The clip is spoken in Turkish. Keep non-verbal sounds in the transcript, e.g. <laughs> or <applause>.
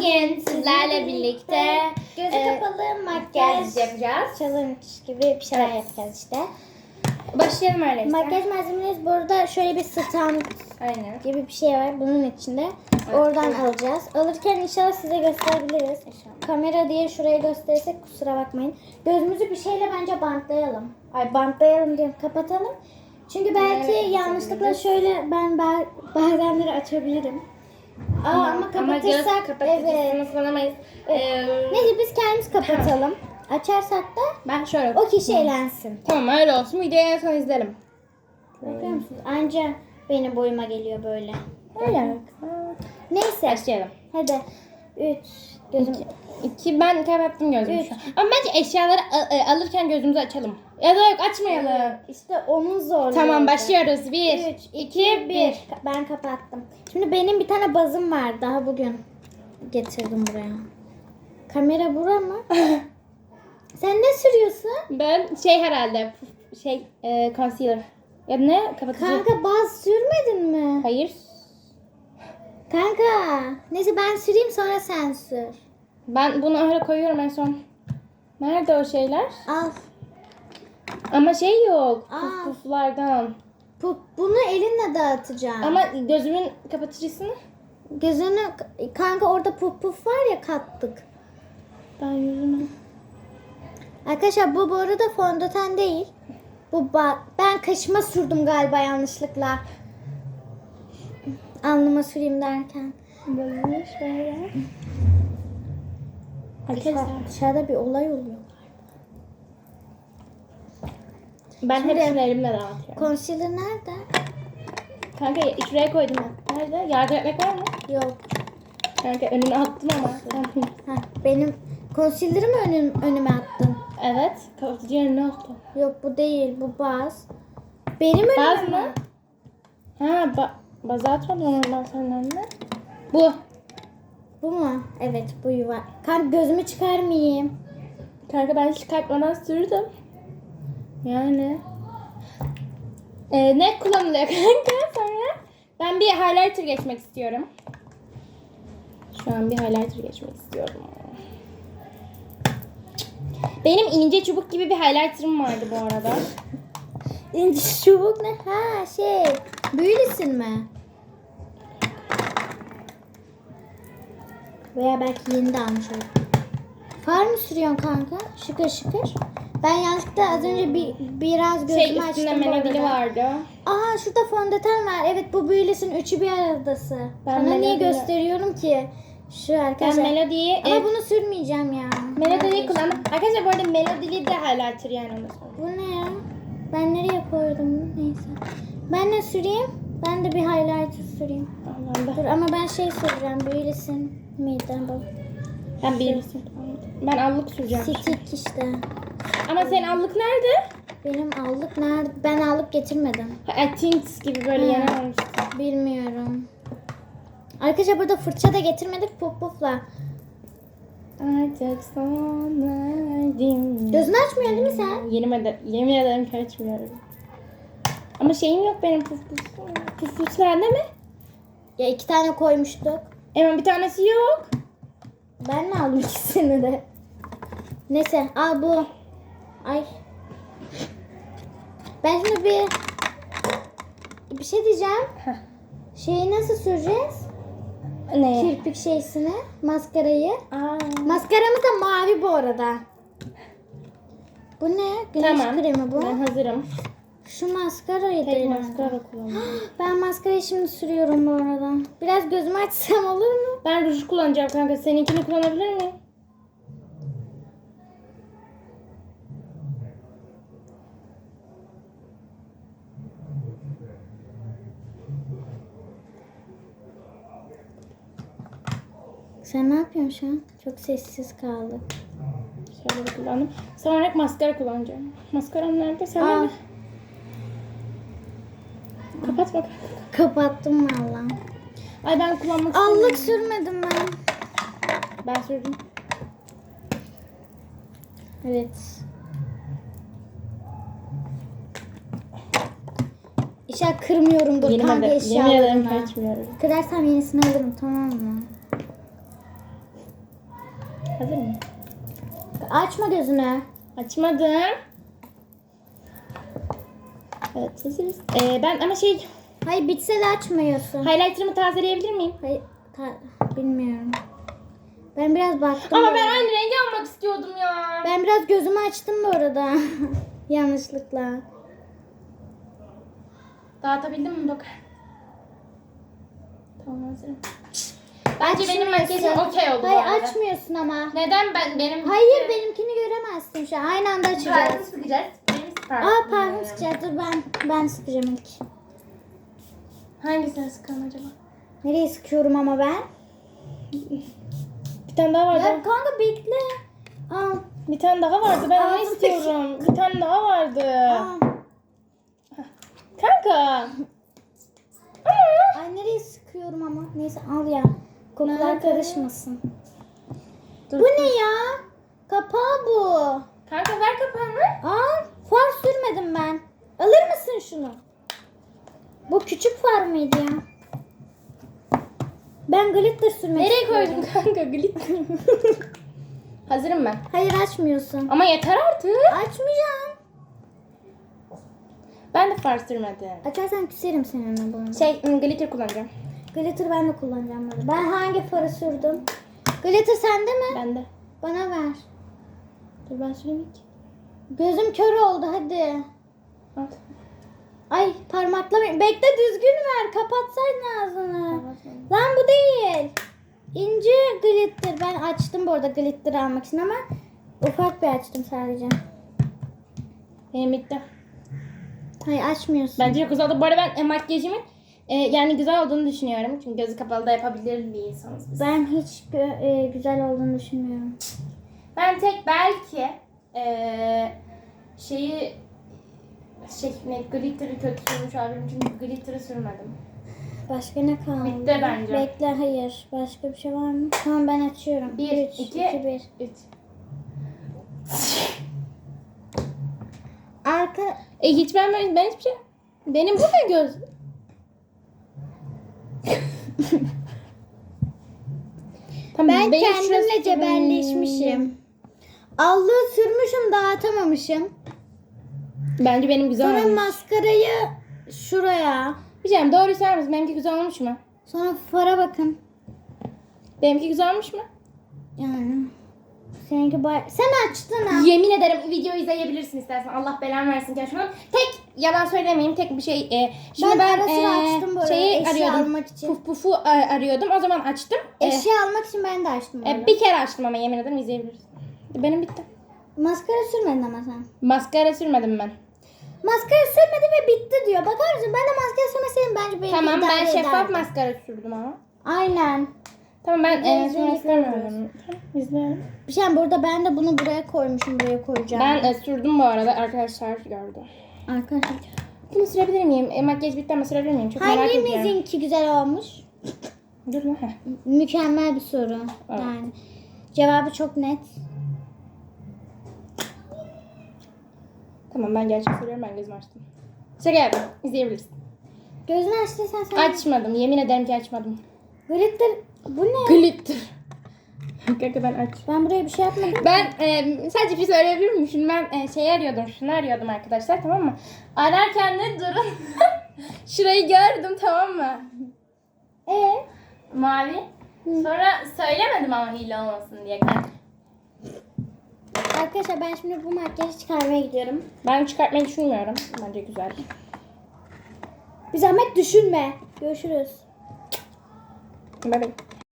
Bugün sizlerle birlikte Gözü e, kapalı makyaj yapacağız. challenge gibi bir şeyler Evet. yapacağız işte. Başlayalım öyleyse. Makyaj malzemelerimiz burada şöyle bir stand Aynen. gibi bir şey var bunun içinde. Oradan alacağız. Alırken inşallah size gösterebiliriz. Kamera diye şuraya gösterirsek kusura bakmayın. Gözümüzü bir şeyle bence bantlayalım. Ay bantlayalım diyorum kapatalım. Çünkü belki Evet, yanlışlıkla şöyle ben ba- bazenleri açabilirim. Aa, ama, göz kapatırsak kapatıcısını evet. kullanamayız. Ee, Neyse biz kendimiz <laughs> kapatalım. Açarsak da ben şöyle. o kişi eğlensin. Tamam öyle olsun. Videoyu en son izlerim. Bakıyor musunuz? Anca benim boyuma geliyor böyle. Öyle. Neyse. Başlayalım. Hadi. 3 gözüm. İki ben kapattım gözümü Üç. şu an. Ama bence eşyaları al- alırken gözümüzü açalım. Ya da yok açmayalım. İşte onun zorluğu. Tamam başlıyoruz. Bir, 3 iki, bir. Ben kapattım. Şimdi benim bir tane bazım var. Daha bugün getirdim buraya. Kamera bura mı? <laughs> Sen ne sürüyorsun? Ben şey herhalde şey e, concealer. Ya ne? Kapatıcı. Kanka baz sürmedin mi? Hayır. Kanka. Neyse ben süreyim sonra sen sür. Ben bunu öyle koyuyorum en son. Nerede o şeyler? Al. Ama şey yok. Aa. Puf puflardan. Bu, bunu elinle dağıtacağım. Ama gözümün kapatıcısını Gözünü kanka orada puf puf var ya kattık. ben yüzüme. Arkadaşlar bu bu arada fondöten değil. Bu ba- ben kaşıma sürdüm galiba yanlışlıkla. Alnıma süreyim derken. Böyle şöyle. Arkadaşlar dışarıda bir olay oluyor. ben Şimdi- hepsini elimle dağıtıyorum. Concealer nerede? Kanka şuraya koydum ben. Nerede? Yardım etmek var mı? Yok. Kanka önüne attım ama. Heh, benim concealer'ı mı önüm, önüme attın? evet. Kapatıcı önüne attım. Yok bu değil bu baz. Benim önüme Baz mi? mı? Ha ba bazı atmadım ben senin önüne. Bu. Bu mu? Evet bu yuva. Kanka gözümü çıkarmayayım. Kanka ben çıkartmadan sürdüm. Yani. Ee, ne kullanılıyor <laughs> kanka sonra? Ben bir highlighter geçmek istiyorum. Şu an bir highlighter geçmek istiyorum. Benim ince çubuk gibi bir highlighter'ım vardı bu arada. İnci çubuk ne? Ha şey. Büyülesin mi? Veya belki yeni de almış olur. Far mı sürüyorsun kanka? Şıkır şıkır. Ben yanlışlıkla az önce bir biraz gözümü Şey açtım. menadili arada. vardı. Aa şurada fondöten var. Evet bu büyülesin üçü bir aradası. Ben Sana niye Melodi'yle- gösteriyorum ki? Şu Ben arkadaşlar. Melody'yi Ama e, bunu sürmeyeceğim ya. Melody'yi kullandım. Arkadaşlar bu arada Melody'li de highlighter yani. Bu ne ya? Ben nereye koydum. Ben ne süreyim? Ben de bir highlighter süreyim. Allah Dur Allah. ama ben şey süreceğim. Büyülesin miydi bu? Ben bir Ben allık süreceğim. Stick işte. Ama senin allık nerede? Benim allık nerede? Ben allık getirmedim. Ha, Tint gibi böyle almıştım. Bilmiyorum. Arkadaşlar burada fırça da getirmedik puf pufla. Artık erdim. Gözünü açmıyorsun değil mi sen? Yemin ederim, yemin ederim ki açmıyorum. Ama şeyim yok benim puf puf. Puf puf sende mi? Ya iki tane koymuştuk. Hemen bir tanesi yok. Ben mi aldım <laughs> ikisini de? Neyse al bu. Ay. Ben şimdi bir bir şey diyeceğim. Heh. Şeyi nasıl süreceğiz? Ne? Kirpik şeysini, maskarayı. Aa. Maskaramız da mavi bu arada. Bu ne? Güneş Tamam. kremi bu. Ben hazırım. Şu maskarayı Tek da maskara kullanıyorum. <gasps> Ben maskarayı şimdi sürüyorum bu arada. Biraz gözümü açsam olur mu? Ben ruj kullanacağım kanka. Seninkini kullanabilir miyim? Sen ne yapıyorsun şu an? Çok sessiz kaldı. Şöyle kullandım. Sonra maskara kullanacağım. Maskaram nerede? Sen Aa. Mi? Kapatma. Kapattım valla. Ay ben kullanmak Allık sürmedim ben. Ben sürdüm. Evet. İnşallah kırmıyorumdur Yemin kanka ederim, yemin ederim eşyalarını. kaçmıyorum. Kırarsam yenisini alırım tamam mı? Hazır mı? Açma gözünü. Açmadım. Evet hazırız. Ee, ben ama şey Hayır bitse de açmıyorsun. highlighter'ımı tazeleyebilir miyim? Hayır. ta- bilmiyorum. Ben biraz baktım. Ama ben aynı rengi almak istiyordum ya. Ben biraz gözümü açtım bu arada. <laughs> Yanlışlıkla. Dağıtabildim mi Dokar? Tamam hazırım. Bence benim makyajım okey oldu bu Hayır arada. açmıyorsun ama. Neden ben benim Hayır benimkini göremezsin şu an. Aynı anda açacağız. sıkacağız. Benim Aa parfüm sıkacağız. Dur ben ben sıkacağım ilk. Hangisini sıkalım acaba? Nereye sıkıyorum ama ben? Bir tane daha vardı. Ya kanka bekle. Aa, Bir tane daha vardı. Ben Ağzındaki- istiyorum. Bir tane daha vardı. aa. Kanka. Ay nereye sıkıyorum ama. Neyse al ya. Nerede? karışmasın. Dur. Bu ne ya? Kapağı bu. Kanka ver kapağını. Aa, far sürmedim ben. Alır mısın şunu? Bu küçük far mıydı ya? Ben glitter sürmek Nereye koydun kanka? Glitter. <laughs> Hazırım ben. Hayır açmıyorsun. Ama yeter artık. Açmayacağım. Ben de far sürmedim. Açarsan küserim seninle bunu. Şey ım, glitter kullanacağım. Glitter ben de kullanacağım bunu. Ben hangi farı sürdüm? Glitter sende mi? Ben de. Bana ver. Dur ben süreyim ilk. Gözüm kör oldu hadi. Al. Ay parmakla bekle düzgün ver. Kapatsaydın ağzını. Lan bu değil. İnce glitter. Ben açtım bu arada glitter almak için ama ufak bir açtım sadece. Benim bitti. Hayır açmıyorsun. Bence çok güzel oldu. Bu arada ben e, makyajımın e, yani güzel olduğunu düşünüyorum. Çünkü gözü kapalı da yapabilir bir insanız. Ben hiç gö- e, güzel olduğunu düşünmüyorum. Ben tek belki e, şeyi şey ne glitter'ı kötü sürmüş olabilirim çünkü glitter'ı sürmedim. Başka ne kaldı? Bitti bence. Bekle hayır. Başka bir şey var mı? Tamam ben açıyorum. Bir, Üç, iki, iki, bir. Üç. Arka E hiç ben, ben, ben hiçbir şey... Benim bu ne göz? <laughs> tamam, ben kendimle cebelleşmişim. Allığı sürmüşüm dağıtamamışım. Bence benim güzel Sonra olmuş. maskarayı şuraya. Bir şey doğru söyler? Benimki güzel olmuş mu? Sonra fara bakın. Benimki güzel olmuş mu? Yani. Seninki bay... Sen açtın ha. Yemin ederim video izleyebilirsin istersen. Allah belanı versin şunu. Tek yalan söylemeyeyim. Tek bir şey. E, şimdi Ben ben, ara sıra e, açtım şeyi eşya arıyordum. almak için. Puf pufu e, arıyordum. O zaman açtım. E, Eşya almak için ben de açtım. e, bir kere açtım ama yemin ederim izleyebilirsin. Benim bitti. Maskara sürmedin ama sen. Maskara sürmedim ben. Maskara sürmedi ve bitti diyor. Bakar mısın? Ben de maskara sürmeseydim bence benimki Tamam ben şeffaf maskara sürdüm ama. Aynen. Tamam ben e, istemiyorum. Tamam, izleyelim. Bir şey burada ben de bunu buraya koymuşum. Buraya koyacağım. Ben e, sürdüm bu arada arkadaşlar gördü. Arkadaşlar. Bunu sürebilir miyim? E, makyaj bitti ama sürebilir miyim? Çok merak ediyorum. Hangimizinki güzel olmuş? Dur lan. heh. Mükemmel bir soru. Evet. Yani. Cevabı çok net. Tamam ben gerçek soruyorum ben gözümü açtım. Şaka yaptım. İzleyebilirsin. Gözünü açtıysan sen. Açmadım. Yemin ederim ki açmadım. Glitter. Bu ne? Glitter. Kanka ben aç. Ben buraya bir şey yapmadım. Ben e, sadece bir şey söyleyebilir miyim? Şimdi ben e, şey arıyordum. Şunu arıyordum arkadaşlar tamam mı? Ararken de durun. <laughs> Şurayı gördüm tamam mı? Ee? Mavi. Sonra söylemedim ama hile olmasın diye. Arkadaşlar ben şimdi bu makyajı çıkarmaya gidiyorum. Ben çıkartmayı düşünmüyorum. Bence güzel. Bir zahmet düşünme. Görüşürüz. Bye bye.